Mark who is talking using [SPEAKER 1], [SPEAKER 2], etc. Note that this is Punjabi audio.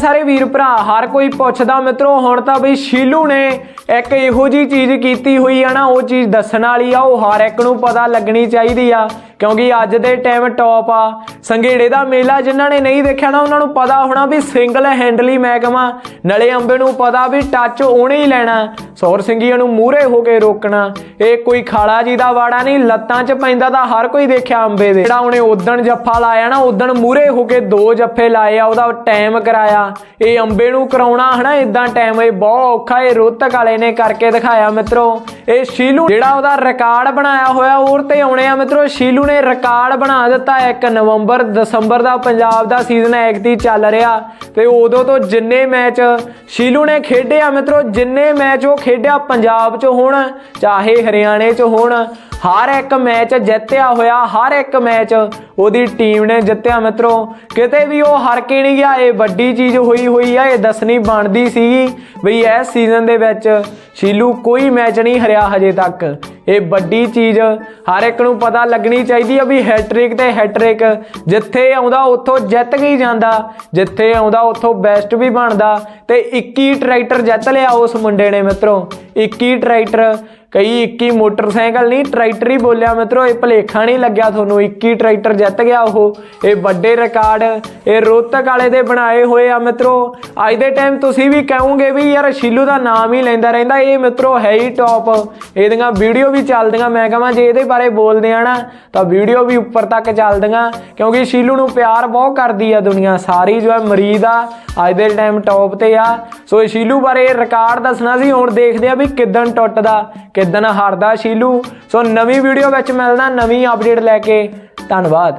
[SPEAKER 1] ਸਾਰੇ ਵੀਰ ਭਰਾ, ਹਰ ਕੋਈ ਪੁੱਛਦਾ, ਮਿੱਤਰੋ, ਹੁਣ ਤਾਂ ਬਈ ਸ਼ੀਲੂ ਨੇ ਇੱਕ ਇਹੋ ਜੀ ਚੀਜ਼ ਕੀਤੀ ਹੋਈ ਆ ਨਾ, ਉਹ ਚੀਜ਼ ਦੱਸਣ ਵਾਲੀ ਆ, ਉਹ ਹਰ ਇੱਕ ਨੂੰ ਪਤਾ ਲੱਗਣੀ ਚਾਹੀਦੀ ਆ। ਕਿਉਂਕਿ ਅੱਜ ਦੇ ਟਾਈਮ ਟੌਪ ਆ। ਸੰਘੇੜੇ ਦਾ ਮੇਲਾ ਜਿਨ੍ਹਾਂ ਨੇ ਨਹੀਂ ਦੇਖਿਆ ਨਾ, ਉਹਨਾਂ ਨੂੰ ਪਤਾ ਹੋਣਾ ਵੀ ਸਿੰਗਲ ਹੈਂਡਲੀ ਮਹਿਕਮਾ, ਨਲੇ ਅੰਬੇ ਨੂੰ ਪਤਾ ਵੀ ਟੱਚ ਉਹਨੇ ਹੀ ਲੈਣਾ। ਸੌਰ ਸਿੰਘੀਆਂ ਨੂੰ ਮੂਹਰੇ ਹੋ ਕੇ ਰੋਕਣਾ। ਇਹ ਕੋਈ ਖਾਲਾ ਜੀ ਦਾ ਵਾੜਾ ਨਹੀਂ, ਲੱਤਾਂ 'ਚ ਪੈਂਦਾ ਤਾਂ ਹਰ ਕੋਈ ਦੇਖਿਆ ਅੰਬੇ ਦੇ। ਜਿਹੜਾ ਉਹਨੇ ਉਦਣ ਜੱਫਾ ਲਾਇਆ ਨਾ, ਉਦਣ ਮੂਹਰੇ ਹੋ ਕੇ ਦੋ ਜੱਫੇ ਲਾਏ ਆ, ਉਹਦਾ ਟਾਈਮ ਕਰਾਇਆ। ਇਹ ਅੰਬੇ ਨੂੰ ਕਰਾਉਣਾ ਹਨਾ ਇਦਾਂ ਟਾਈਮ ਇਹ ਬਹੁਤ ਔਖਾ, ਇਹ ਰੋਹਤਕ ਵਾਲੇ ਨੇ ਕਰਕੇ ਦਿਖਾਇਆ ਮਿੱਤਰੋ। ਇਹ ਸ਼ੀਲੂ, ਜਿਹੜਾ ਉਹਦਾ ਰਿਕਾਰਡ ਬਣਾਇਆ ਹੋਇਆ ਹੋਰ ਤੇ ਆਉਣੇ ਆ ਮਿੱਤਰੋ, ਸ਼ੀਲੂ ਨੇ ਰਿਕਾਰਡ ਬਣਾ ਦਿੱਤਾ 1 ਨਵੰਬਰ, ਦਸੰਬਰ ਦਾ ਪੰਜਾਬ ਦਾ ਸੀਜ਼ਨ ਐਕਟੀ ਚੱਲ ਰਿਹਾ। ਤੇ ਉਦੋਂ ਤੋਂ ਜਿੰਨੇ ਮੈਚ ਸ਼ੀਲੂ ਨੇ ਖੇਡੇ ਆ ਮਿੱਤਰੋ, ਜਿੰਨੇ ਮੈਚ ਉਹ ਖੇਡਿਆ ਪੰਜਾਬ 'ਚ ਹੋਣ, ਚਾਹੇ ਹਰਿਆਣੇ 'ਚ ਹੋਣ, ਹਰ ਇੱਕ ਮੈਚ ਜਿੱਤਿਆ ਹੋਇਆ, ਹਰ ਇੱਕ ਮੈਚ ਉਹਦੀ ਟੀਮ ਨੇ ਜਿੱਤਿਆ ਮਿੱਤਰੋ। ਕਿਤੇ ਵੀ ਉਹ ਹਾਰ ਕੇ ਨਹੀਂ ਗਿਆ, ਇਹ ਵੱਡੀ ਚੀਜ਼ ਹੋਈ ਹੋਈ ਆ, ਇਹ ਦੱਸਣੀ ਬਣਦੀ ਸੀਗੀ ਬਈ ਇਸ ਸੀਜ਼ਨ ਦੇ ਵਿੱਚ ਸ਼ੀਲੂ ਕੋਈ ਮੈਚ ਨਹੀਂ ਹਰਿਆ ਹਜੇ ਤੱਕ। ਇਹ ਵੱਡੀ ਚੀਜ਼ ਹਰ ਇੱਕ ਨੂੰ ਪਤਾ ਲੱਗਣੀ ਚਾਹੀਦੀ ਆ ਵੀ ਹੈਟ੍ਰਿਕ ਤੇ ਹੈਟ੍ਰਿਕ ਜਿੱਥੇ ਆਉਂਦਾ, ਉੱਥੋਂ ਜਿੱਤ ਕੇ ਹੀ ਜਾਂਦਾ। ਜਿੱਥੇ ਆਉਂਦਾ, ਉੱਥੋਂ ਬੈਸਟ ਵੀ ਬਣਦਾ। ਤੇ 21 ਟਰੈਕਟਰ ਜਿੱਤ ਲਿਆ ਉਸ ਮੁੰਡੇ ਨੇ ਮਿੱਤਰੋ। 21 ਟਰੈਕਟਰ, ਕਈ 21 ਮੋਟਰਸਾਈਕਲ ਨਹੀਂ, ਟਰੈਕਟਰ ਹੀ ਬੋਲਿਆ ਮਿੱਤਰੋ, ਇਹ ਭਲੇਖਾ ਨਹੀਂ ਲੱਗਿਆ ਤੁਹਾਨੂੰ 21 ਟਰੈਕਟਰ ਜਿੱਤ ਗਿਆ ਉਹ। ਇਹ ਵੱਡੇ ਰਿਕਾਰਡ, ਇਹ ਰੋਹਤਕ ਵਾਲੇ ਦੇ ਬਣਾਏ ਹੋਏ ਆ ਮਿੱਤਰੋ। ਅੱਜ ਦੇ ਟਾਈਮ ਤੁਸੀਂ ਵੀ ਕਹੋਗੇ ਵੀ ਯਾਰ ਸ਼ੀਲੂ ਦਾ ਨਾਮ ਹੀ ਲੈਂਦਾ ਰਹਿੰਦਾ, ਇਹ ਮਿੱਤਰੋ ਹੈ ਹੀ ਟੌਪ ਇਹਦੀਆਂ ਵੀਡੀਓ ਵੀ ਚੱਲਦੀਆਂ, ਮੈਂ ਕਹਾਂ ਜੇ ਇਹਦੇ ਬਾਰੇ ਬੋਲਦੇ ਆ ਨਾ, ਤਾਂ ਵੀਡੀਓ ਵੀ ਉੱਪਰ ਤੱਕ ਚੱਲਦੀਆਂ, ਕਿਉਂਕਿ ਸ਼ੀਲੂ ਨੂੰ ਪਿਆਰ ਬਹੁਤ ਕਰਦੀ ਆ ਦੁਨੀਆ, ਸਾਰੀ ਜੋ ਹੈ ਮਰੀਦ ਆ, ਅੱਜ ਦੇ ਟਾਈਮ ਟੌਪ ਤੇ ਆ। ਸੋ ਇਹ ਸ਼ੀਲੂ ਬਾਰੇ ਰਿਕਾਰਡ ਦੱਸਣਾ ਸੀ, ਹੁਣ ਦੇਖਦੇ ਆ ਵੀ ਕਿਦਨ ਟੁੱਟਦਾ ਕਿਦਨ ਹਾਰਦਾ ਸ਼ੀਲੂ। ਸੋ ਨਵੀਂ ਵੀਡੀਓ ਵਿੱਚ ਮਿਲਦਾ, ਨਵੀਂ ਅਪਡੇਟ ਲੈ ਕੇ। ਧੰਨਵਾਦ।